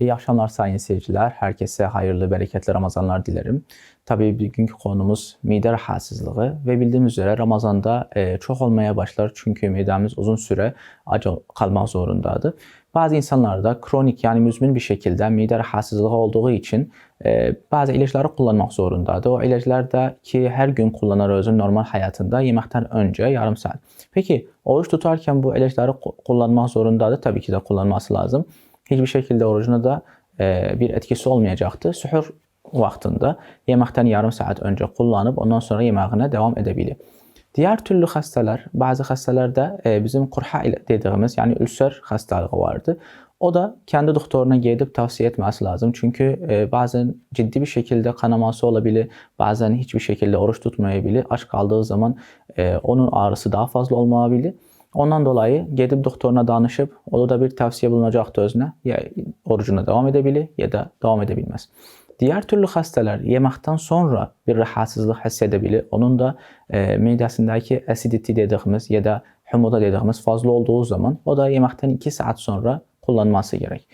İyi akşamlar sayın seyirciler. Herkese hayırlı, bereketli Ramazanlar dilerim. Tabii bugünkü konumuz mide rahatsızlığı ve bildiğimiz üzere Ramazan'da e, çok olmaya başlar çünkü midemiz uzun süre aç kalmak zorundadır. Bazı insanlarda kronik yani müzmin bir şekilde mide rahatsızlığı olduğu için e, bazı ilaçları kullanmak zorundadır. O ilaçlar da ki her gün kullanır özün normal hayatında yemekten önce yarım saat. Peki oruç tutarken bu ilaçları kullanmak zorundadır. Tabii ki de kullanması lazım hiçbir şekilde orucuna da e, bir etkisi olmayacaktı. Suhur vaxtında yeməkdən yarım saat önce kullanıp ondan sonra yeməyinə devam edebilir. Diğer türlü hastalar, bazı hastalarda e, bizim kurha dediğimiz yani ülser hastalığı vardı. O da kendi doktoruna gidip tavsiye etmesi lazım. Çünkü e, bazen ciddi bir şekilde kanaması olabilir, bazen hiçbir şekilde oruç tutmayabilir. Aç kaldığı zaman e, onun ağrısı daha fazla olmayabilir. Ondan dolayı gedib doktoruna danışıb, o da bir tavsiye bulunacaqdır özünə. Ya orucuna devam edebilir ya da devam edebilmez. Diğer türlü hastalar yeməkdən sonra bir rahatsızlıq hiss. Onun da e, midəsindəki asidity dediyimiz ya da humuda dediyimiz fazla olduğu zaman o da yeməkdən 2 saat sonra kullanması gerek.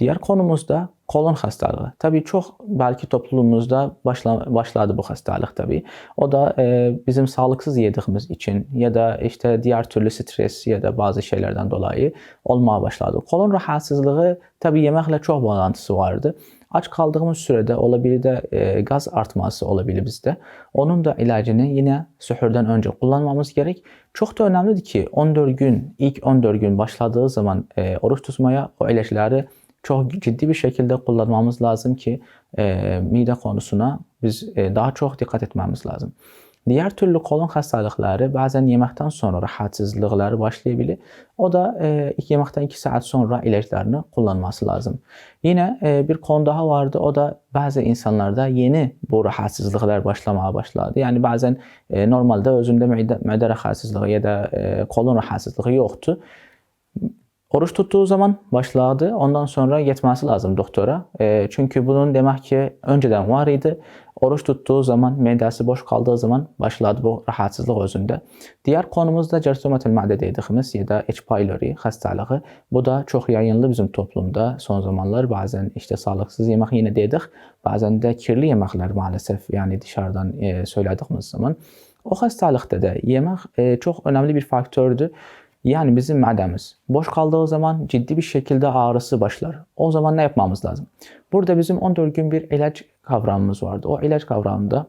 Diğer konumuz da kolon hastalığı. Tabii çok belki toplumumuzda başla, başladı bu hastalık tabii. O da e, bizim sağlıksız yediğimiz için ya da işte diğer türlü stres ya da bazı şeylerden dolayı olmaya başladı. Kolon rahatsızlığı tabii yemekle çok bağlantısı vardı. Aç kaldığımız sürede olabilir de e, gaz artması olabilir bizde. Onun da ilacını yine sühürden önce kullanmamız gerek. Çok da önemlidir ki 14 gün, ilk 14 gün başladığı zaman e, oruç tutmaya o ilaçları çok ciddi bir şekilde kullanmamız lazım ki e, mide konusuna biz e, daha çok dikkat etmemiz lazım. Diğer türlü kolon hastalıkları bazen yemekten sonra rahatsızlıkları başlayabilir. O da e, yemekten 2 saat sonra ilaçlarını kullanması lazım. Yine e, bir konu daha vardı. O da bazı insanlarda yeni bu rahatsızlıklar başlamaya başladı. Yani bazen e, normalde özünde mide, mide rahatsızlığı ya da e, kolon rahatsızlığı yoktu. Oruç tuttuğu zaman başladı. Ondan sonra gitmesi lazım doktora. E, çünkü bunun demek ki önceden var idi. Oruç tuttuğu zaman, midesi boş kaldığı zaman başladı bu rahatsızlık özünde. Diğer konumuz da cersomatel ma'de dediğimiz ya da H. pylori hastalığı. Bu da çok yayınlı bizim toplumda son zamanlar. Bazen işte sağlıksız yemek yine dedik. Bazen de kirli yemekler maalesef yani dışarıdan e, söylediğimiz zaman. O hastalıkta da yemek e, çok önemli bir faktördü. Yani bizim mademiz boş kaldığı zaman ciddi bir şekilde ağrısı başlar. O zaman ne yapmamız lazım? Burada bizim 14 gün bir ilaç kavramımız vardı. O ilaç kavramında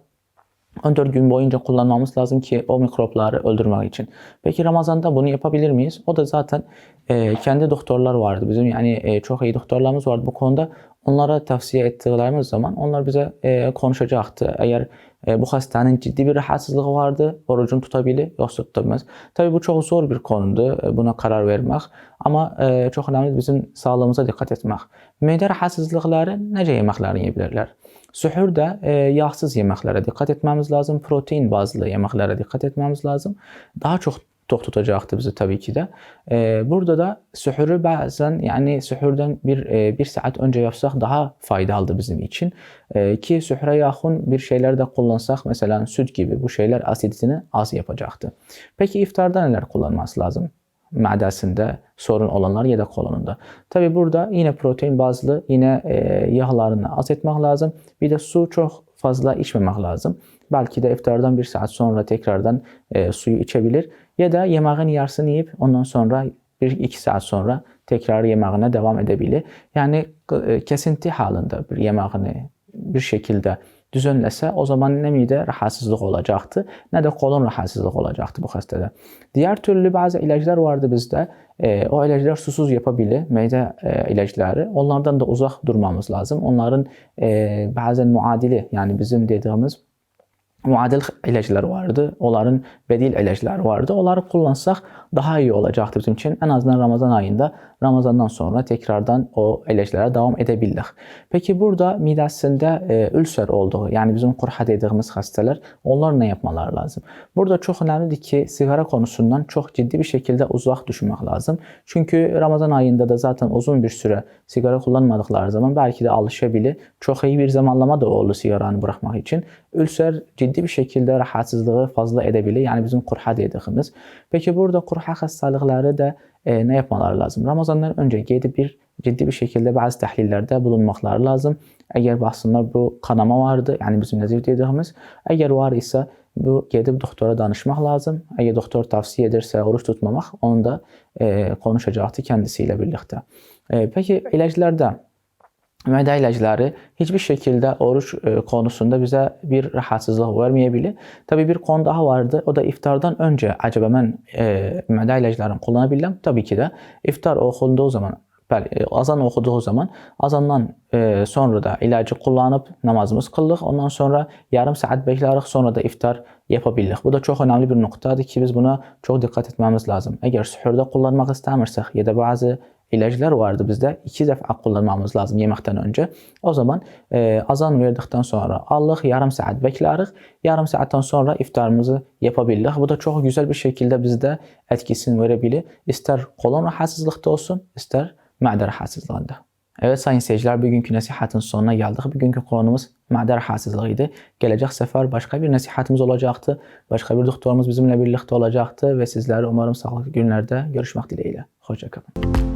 14 gün boyunca kullanmamız lazım ki o mikropları öldürmek için. Peki Ramazan'da bunu yapabilir miyiz? O da zaten e, kendi doktorlar vardı. Bizim yani e, çok iyi doktorlarımız vardı bu konuda. Onlara tavsiye ettiklerimiz zaman onlar bize e, konuşacaktı. Eğer e, bu hastanın ciddi bir rahatsızlığı vardı, orucunu tutabilir, yoksa tutamaz. Tabii bu çok zor bir konudu, e, buna karar vermek. Ama e, çok önemli bizim sağlığımıza dikkat etmek. Mide rahatsızlıkları nece yemekler yiyebilirler? Suhurda e, yağsız yemeklere dikkat etmemiz lazım. Protein bazlı yemeklere dikkat etmemiz lazım. Daha çok tok tutacaktı bizi tabii ki de. Ee, burada da sühürü bazen yani sühürden bir e, bir saat önce yapsak daha faydalı bizim için. Ee, ki sühre yakın bir şeyler de kullansak mesela süt gibi bu şeyler asiditini az yapacaktı. Peki iftarda neler kullanması lazım? Madesinde sorun olanlar ya da kolonunda. Tabi burada yine protein bazlı yine e, yağlarını az etmek lazım. Bir de su çok fazla içmemek lazım. Belki de iftardan bir saat sonra tekrardan e, suyu içebilir. Ya da yemeğin yarısını yiyip ondan sonra bir iki saat sonra tekrar yemeğine devam edebilir. Yani e, kesinti halinde bir yemeğini bir şekilde düzenlese o zaman ne mide rahatsızlık olacaktı ne de kolon rahatsızlık olacaktı bu hastada. Diğer türlü bazı ilaçlar vardı bizde. E, o ilaçlar susuz yapabilir mide e, ilaçları. Onlardan da uzak durmamız lazım. Onların e, bazen muadili yani bizim dediğimiz muadil ilaçlar vardı. Onların bedil ilaçlar vardı. Onları kullansaq daha iyi olacaktı bizim için. En azından Ramazan ayında Ramazandan sonra tekrardan o ilaçlara devam edebildik. Peki burada midesinde e, ülser olduğu yani bizim kurha dediğimiz hastalar onlar ne yapmaları lazım? Burada çok önemlidir ki sigara konusundan çok ciddi bir şekilde uzak düşmek lazım. Çünkü Ramazan ayında da zaten uzun bir süre sigara kullanmadıkları zaman belki de alışabilir. Çok iyi bir zamanlama da oldu sigaranı bırakmak için. Ülser ciddi bir şekilde rahatsızlığı fazla edebilir. Yani bizim kurha dediğimiz. Peki burada kurha hastalıkları da e, ne yapmaları lazım? Ramazandan önce gidip bir ciddi bir şekilde bazı təhlillərdə bulunmaqları lazım. Əgər baxsınlar bu kanama vardı, yəni bizim nəzir dediyimiz, əgər var isə bu gedib doktora danışmaq lazım. Əgər doktor tavsiyə edirsə oruç tutmamaq, onu da e, konuşacaqdı kendisi ilə birlikdə. E, peki ilaclarda Mədə ilacları hiçbir şekilde oruç e, konusunda bize bir rahatsızlık vermeye bilir. Tabii bir konu daha vardı. O da iftardan önce acaba ben e, mədə ilaclarını kullanabilirim? Tabii ki de iftar okunduğu zaman e, azan oxuduğu zaman azandan e, sonra da ilacı kullanıp namazımız qıllıq. Ondan sonra yarım saat beklərik, sonra da iftar yapa bilirik. Bu da çox önemli bir noktadır ki, biz buna çox dikkat etmemiz lazım. Əgər sühürdə kullanmaq istəmirsək ya da bazı ilaclar vardı bizdə iki dəfə kullanmamız lazım yeməkdən öncə. O zaman e, azan verdikdən sonra allıq, yarım saat beklərik. Yarım saattan sonra iftarımızı yapa bilirik. Bu da çox güzel bir şekilde bizdə etkisini verə bilir. İstər kolon rahatsızlıqda olsun, istər mədə rahatsızlığında. Evet sayın seyirciler bugünkü nasihatın sonuna geldik. Bugünkü konumuz mədə rahatsızlığıydı. Gelecek sefer başka bir nasihatimiz olacaktı. Başka bir doktorumuz bizimle birlikte olacaktı ve sizleri umarım sağlıklı günlerde görüşmek dileğiyle. Hoşçakalın.